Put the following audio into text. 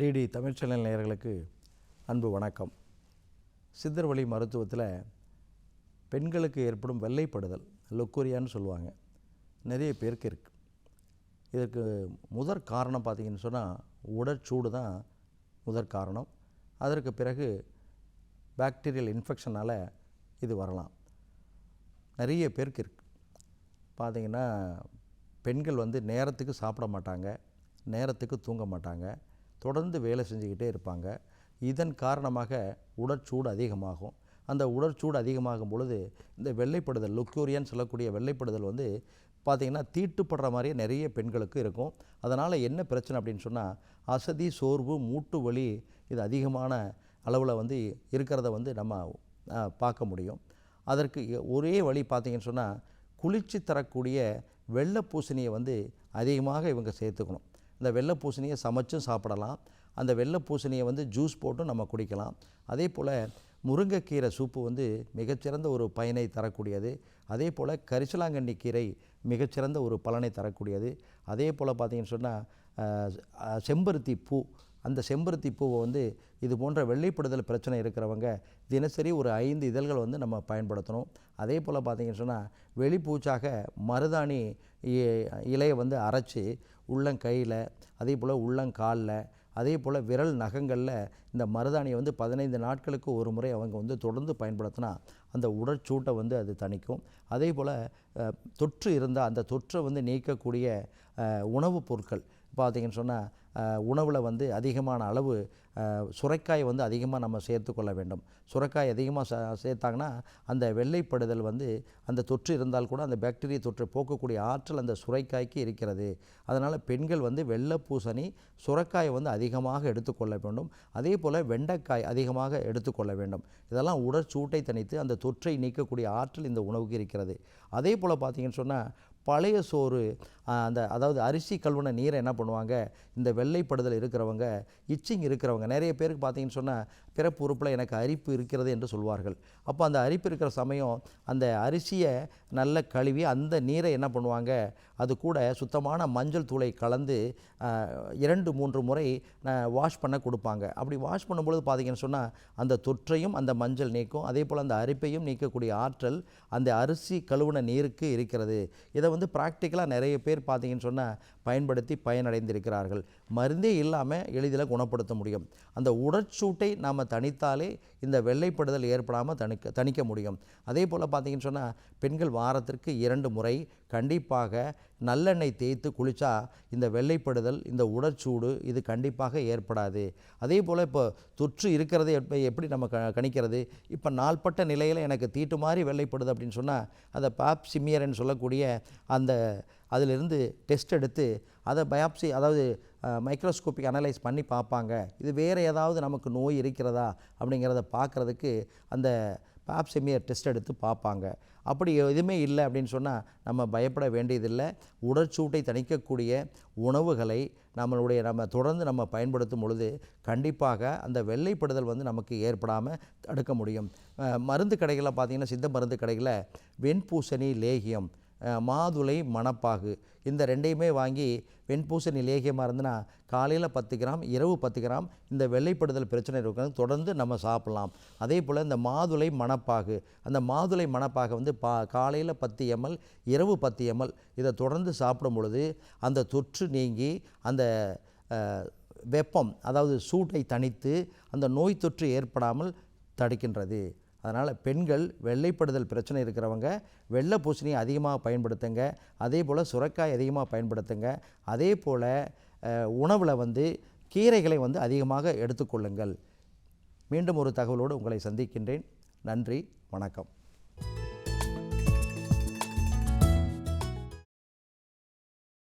DD தமிழ்ச்செல்ல நேயர்களுக்கு அன்பு வணக்கம். சித்தர் வழி மருத்துவத்தில் பெண்களுக்கு ஏற்படும் வெள்ளைப்படுதல் லுக்கோரியான்னு சொல்லுவாங்க. நிறைய பேருக்கு இருக்குது இதற்கு முதற் காரணம் பார்த்திங்கன்னு சொன்னால் உடற்சூடு தான் முதற் காரணம். அதற்கு பிறகு பாக்டீரியல் இன்ஃபெக்ஷனால் இது வரலாம். நிறைய பேருக்கு இருக்குது பார்த்தீங்கன்னா பெண்கள் வந்து நேரத்துக்கு சாப்பிட மாட்டாங்க நேரத்துக்கு தூங்க மாட்டாங்க. தொடர்ந்து வேலை செஞ்சுக்கிட்டே இருப்பாங்க. இதன் காரணமாக உடற்சூடு அதிகமாகும். அந்த உடற்சூடு அதிகமாகும் பொழுது இந்த வெள்ளைப்படுதல் லுக்யூரியான்னு சொல்லக்கூடிய வெள்ளைப்படுதல் வந்து பார்த்திங்கன்னா தீட்டுப்படுற மாதிரியே நிறைய பெண்களுக்கு இருக்கும். அதனால் என்ன பிரச்சனை அப்படின்னு சொன்னால் அசதி சோர்வு மூட்டு வலி இது அதிகமான அளவில் வந்து இருக்கிறத வந்து நம்ம பார்க்க முடியும். அதற்கு ஒரே வழி பார்த்தீங்கன்னு சொன்னால் குளிர்ச்சி தரக்கூடிய வெள்ளை பூசணியை வந்து அதிகமாக இவங்க சேர்த்துக்கணும். இந்த வெள்ளை பூசணியை சமைச்சும் சாப்பிடலாம். அந்த வெள்ளை பூசணியை வந்து ஜூஸ் போட்டும் நம்ம குடிக்கலாம். அதே போல் முருங்கைக்கீரை சூப்பு வந்து மிகச்சிறந்த ஒரு பயனை தரக்கூடியது. அதே போல் கரிசலாங்கண்ணி கீரை மிகச்சிறந்த ஒரு பலனை தரக்கூடியது. அதே போல் பார்த்திங்கன்னு சொன்னால் செம்பருத்தி பூ அந்த செம்பருத்தி பூவை வந்து இது போன்ற வெள்ளைப்படுதல் பிரச்சனை இருக்கிறவங்க தினசரி ஒரு ஐந்து இதழ்கள் வந்து நம்ம பயன்படுத்தணும். அதே போல் பார்த்தீங்கன்னு சொன்னால் வெளிப்பூச்சாக மருதாணி இ- இலையை வந்து அரைச்சி உள்ளங்கையில் அதே போல் உள்ளங்காலில் அதே போல் விரல் நகங்களில் இந்த மருதாணியை வந்து பதினைந்து நாட்களுக்கு ஒரு முறை அவங்க வந்து தொடர்ந்து பயன்படுத்தினா அந்த உடற்சூட்டை வந்து அது தணிக்கும். அதே போல் தொற்று இருந்தால் அந்த தொற்றை வந்து நீக்கக்கூடிய உணவுப் பொருட்கள் பார்த்தீங்கன்னு சொன்னால் உணவில் வந்து அதிகமான அளவு சுரைக்காய் வந்து அதிகமாக நம்ம சேர்த்துக்கொள்ள வேண்டும். சுரைக்காய் அதிகமாக ச சேர்த்தாங்கன்னா அந்த வெள்ளைப்படுதல் வந்து அந்த தொற்று இருந்தால் கூட அந்த பாக்டீரியா தொற்றை போக்கக்கூடிய ஆற்றல் அந்த சுரைக்காய்க்கு இருக்கிறது. அதனால் பெண்கள் வந்து வெள்ளை பூசணி சுரைக்காயை வந்து அதிகமாக எடுத்துக்கொள்ள வேண்டும். அதே போல் வெண்டைக்காய் அதிகமாக எடுத்துக்கொள்ள வேண்டும். இதெல்லாம் உடற்சூட்டை தணித்து அந்த தொற்றை நீக்கக்கூடிய ஆற்றல் இந்த உணவுக்கு இருக்கிறது. அதே போல் பார்த்திங்கன்னு சொன்னால் பழைய சோறு அந்த அதாவது அரிசி கழுவுன நீரை என்ன பண்ணுவாங்க? இந்த வெள்ளைப்படுதல் இருக்கிறவங்க இச்சிங் இருக்கிறவங்க நிறைய பேருக்கு பார்த்தீங்கன்னு சொன்னால் பிறப்பு உறுப்பில் எனக்கு அரிப்பு இருக்கிறது என்று சொல்வார்கள். அப்போ அந்த அரிப்பு இருக்கிற சமயம் அந்த அரிசியை நல்ல கழுவி அந்த நீரை என்ன பண்ணுவாங்க? அது கூட சுத்தமான மஞ்சள் தூளை கலந்து இரண்டு மூன்று முறை வாஷ் பண்ண கொடுப்பாங்க. அப்படி வாஷ் பண்ணும்பொழுது பார்த்தீங்கன்னு சொன்னால் அந்த தொற்றையும் அந்த மஞ்சள் நீக்கும். அதே போல் அந்த அரிப்பையும் நீக்கக்கூடிய ஆற்றல் அந்த அரிசி கழுவுன நீருக்கு இருக்கிறது. இதை வந்து ப்ராக்டிக்கலாக நிறைய பேர் பார்த்தீங்கன்னு சொன்னால் பயன்படுத்தி பயனடைந்திருக்கிறார்கள். மருந்தே இல்லாமல் எளிதில் குணப்படுத்த முடியும். அந்த உடற்சூட்டை நாம் தணித்தாலே இந்த வெள்ளைப்படுதல் ஏற்படாமல் தணிக்க தணிக்க முடியும். அதே போல் பார்த்தீங்கன்னு சொன்னால் பெண்கள் வாரத்திற்கு இரண்டு முறை கண்டிப்பாக நல்லெண்ணெய் தேய்த்து குளித்தா இந்த வெள்ளைப்படுதல் இந்த உடற்சூடு இது கண்டிப்பாக ஏற்படாது. அதே போல் இப்போ தொற்று இருக்கிறது எப்படி நம்ம க கணிக்கிறது? இப்போ நாள்பட்ட நிலையில் எனக்கு தீட்டு மாதிரி வெள்ளைப்படுது அப்படின்னு சொன்னால் அந்த பாப்சிமியர்னு சொல்லக்கூடிய அந்த அதிலிருந்து டெஸ்ட் எடுத்து அதை பயாப்சி அதாவது மைக்ரோஸ்கோப்பிக் அனலைஸ் பண்ணி பார்ப்பாங்க. இது வேறு ஏதாவது நமக்கு நோய் இருக்கிறதா அப்படிங்கிறத பார்க்குறதுக்கு அந்த பாப்சிமியர் டெஸ்ட் எடுத்து பார்ப்பாங்க. அப்படி எதுவுமே இல்லை அப்படின்னு சொன்னால் நம்ம பயப்பட வேண்டியதில்லை. உடற்சூட்டை தணிக்கக்கூடிய உணவுகளை நம்மளுடைய நம்ம தொடர்ந்து நம்ம பயன்படுத்தும் பொழுது கண்டிப்பாக அந்த வெள்ளைப்படுதல் வந்து நமக்கு ஏற்படாமல் தடுக்க முடியும். மருந்து கடைகளில் பார்த்தீங்கன்னா சித்த மருந்து கடைகளில் வெண்பூசணி லேகியம் மாதுளை மணப்பாகு. இந்த ரெண்டையுமே வாங்கி வெண்பூசணி லேகியமாக இருந்துன்னா காலையில் பத்து கிராம் இரவு பத்து கிராம் இந்த வெள்ளைப்படுதல் பிரச்சனை இருக்கிறது தொடர்ந்து நம்ம சாப்பிட்லாம். அதே போல் இந்த மாதுளை மணப்பாகு. அந்த மாதுளை மணப்பாகை வந்து பா காலையில் பத்து எம்எல் இரவு பத்து எம்எல் இதை தொடர்ந்து சாப்பிடும் பொழுது அந்த தொற்று நீங்கி அந்த வெப்பம் அதாவது சூட்டை தணித்து அந்த நோய் தொற்று ஏற்படாமல் தடுக்கின்றது. அதனால் பெண்கள் வெள்ளைப்படுதல் பிரச்சனை இருக்கிறவங்க வெள்ளை பூசணியை அதிகமாக பயன்படுத்துங்க அதே போல் சுரக்காய் அதிகமாக பயன்படுத்துங்க அதே போல் உணவில் வந்து கீரைகளை வந்து அதிகமாக எடுத்துக்கொள்ளுங்கள். மீண்டும் ஒரு தகவலோடு உங்களை சந்திக்கின்றேன். நன்றி வணக்கம்.